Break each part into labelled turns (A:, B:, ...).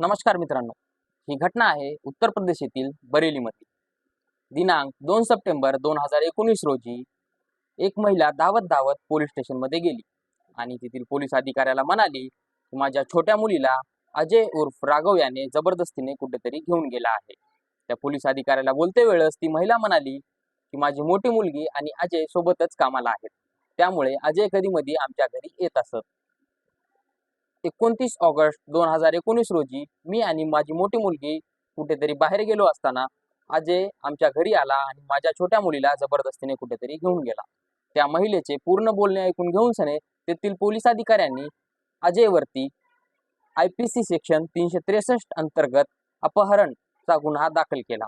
A: नमस्कार मित्रांनो. ही घटना आहे उत्तर प्रदेश येथील बरेलीमधली दिनांक दोन सप्टेंबर दोन हजार एकोणीस रोजी एक महिला धावत धावत पोलीस स्टेशनमध्ये गेली आणि तेथील पोलीस अधिकाऱ्याला म्हणाली की माझ्या छोट्या मुलीला अजय उर्फ राघव याने जबरदस्तीने कुठेतरी घेऊन गेला आहे. त्या पोलीस अधिकाऱ्याला बोलते वेळेस ती महिला म्हणाली की माझी मोठी मुलगी आणि अजय सोबतच कामाला आहेत. त्यामुळे अजय कधी मधी आमच्या घरी येत असत. एकोणतीस ऑगस्ट दोन हजार एकोणीस रोजी मी आणि माझी मोठी मुलगी कुठेतरी बाहेर गेलो असताना अजय आमच्या घरी आला आणि माझ्या छोट्या मुलीला जबरदस्तीने कुठेतरी घेऊन गेला. त्या महिलेचे पूर्ण बोलणे ऐकून घेऊन सने तेथील पोलीस अधिकाऱ्यांनी अजयवरती आय पी सी सेक्शन तीनशे त्रेसष्ट अंतर्गत अपहरणचा गुन्हा दाखल केला.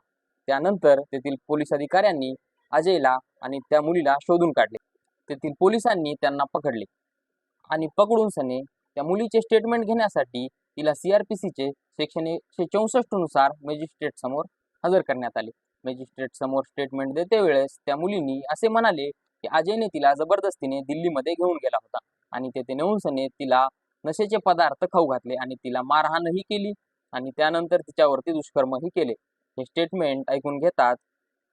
A: त्यानंतर तेथील पोलीस अधिकाऱ्यांनी अजयला आणि त्या मुलीला शोधून काढले. तेथील पोलिसांनी त्यांना पकडले आणि पकडून सने त्या मुलीचे स्टेटमेंट घेण्यासाठी तिला सीआरपीसीचे सेक्शन एकशे चौसष्टनुसार मॅजिस्ट्रेट समोर हजर करण्यात आले. मॅजिस्ट्रेट समोर स्टेटमेंट देते वेळेस त्या मुलींनी असे म्हणाले की अजयने तिला जबरदस्तीने दिल्लीमध्ये घेऊन गेला होता आणि तेथे नेऊनसने तिला नशेचे पदार्थ खाऊ घातले आणि तिला मारहाणही केली आणि त्यानंतर तिच्यावरती दुष्कर्मही केले. हे स्टेटमेंट ऐकून घेताच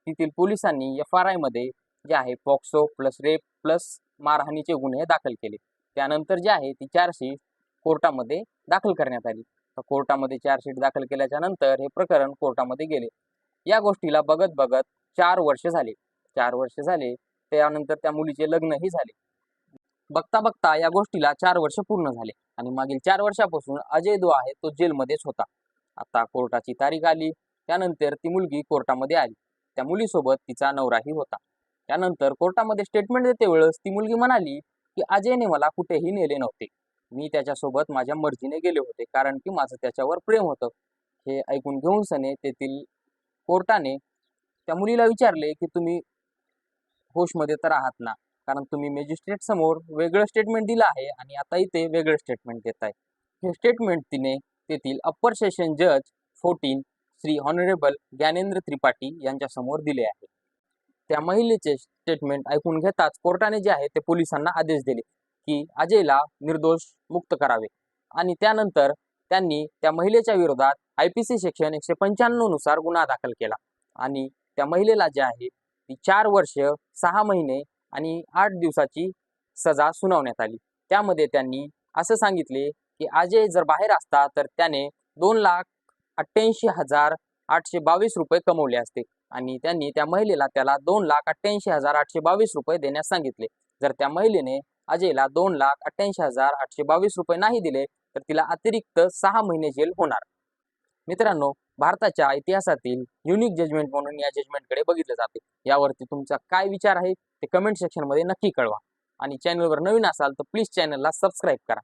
A: तेथील पोलिसांनी एफ आर आयमध्ये जे आहे पॉक्सो प्लस रेप प्लस मारहाणीचे गुन्हे दाखल केले. त्यानंतर जे आहे ती चार्जशीट कोर्टामध्ये दाखल करण्यात आली. तर कोर्टामध्ये चार्जशीट दाखल केल्याच्यानंतर हे प्रकरण कोर्टामध्ये गेले. या गोष्टीला बघत बघत चार वर्ष झाले. चार वर्ष झाले त्यानंतर त्या मुलीचे लग्नही झाले. बघता बघता या गोष्टीला चार वर्ष पूर्ण झाले आणि मागील चार वर्षापासून अजय जो आहे तो जेलमध्येच होता. आता कोर्टाची तारीख आली त्यानंतर ती मुलगी कोर्टामध्ये आली. त्या मुलीसोबत तिचा नवराही होता. त्यानंतर कोर्टामध्ये स्टेटमेंट देते वेळेस ती मुलगी म्हणाली की अजयने मला कुठेही नेले नव्हते. मी त्याच्यासोबत माझ्या मर्जीने गेले होते कारण की माझं त्याच्यावर प्रेम होतं. हे ऐकून घेऊन सने तेथील कोर्टाने त्या मुलीला विचारले की तुम्ही होशमध्ये तर आहात ना? कारण तुम्ही मॅजिस्ट्रेट समोर वेगळं स्टेटमेंट दिलं आहे आणि आता इथे वेगळं स्टेटमेंट देत आहे. हे स्टेटमेंट तिने तेथील अप्पर सेशन जज फोर्टीन श्री हॉनरेबल ज्ञानेंद्र त्रिपाठी यांच्यासमोर दिले आहे. त्या महिलेचे स्टेटमेंट ऐकून घेताच कोर्टाने जे आहे ते पोलिसांना आदेश दिले की अजयला निर्दोष मुक्त करावे. आणि त्यानंतर त्यांनी त्या महिलेच्या विरोधात आय पी सी सेक्शन एकशे पंच्याण्णवनुसार गुन्हा दाखल केला. आणि त्या महिलेला जे आहे ती चार वर्ष सहा महिने आणि आठ दिवसाची सजा सुनावण्यात आली. त्यामध्ये त्यांनी असं सांगितले की अजय जर बाहेर असता तर त्याने दोन लाख अठ्ठ्याऐंशी हजार आठशे बावीस रुपये कमवले असते. आणि त्यांनी त्या महिलेला त्याला दोन लाख अठ्ठ्याऐंशी हजार आठशे बावीस रुपये देण्यास सांगितले. जर त्या महिलेने अजयला दोन लाख अठ्ठ्याऐंशी हजार आठशे बावीस रुपये नाही दिले तर तिला अतिरिक्त सहा महिने जेल होणार. मित्रांनो भारताच्या इतिहासातील युनिक जजमेंट म्हणून या जजमेंटकडे बघितले जाते. यावरती तुमचा काय विचार आहे ते कमेंट सेक्शनमध्ये नक्की कळवा. आणि चॅनलवर नवीन असाल तर प्लीज चॅनलला सबस्क्राईब करा.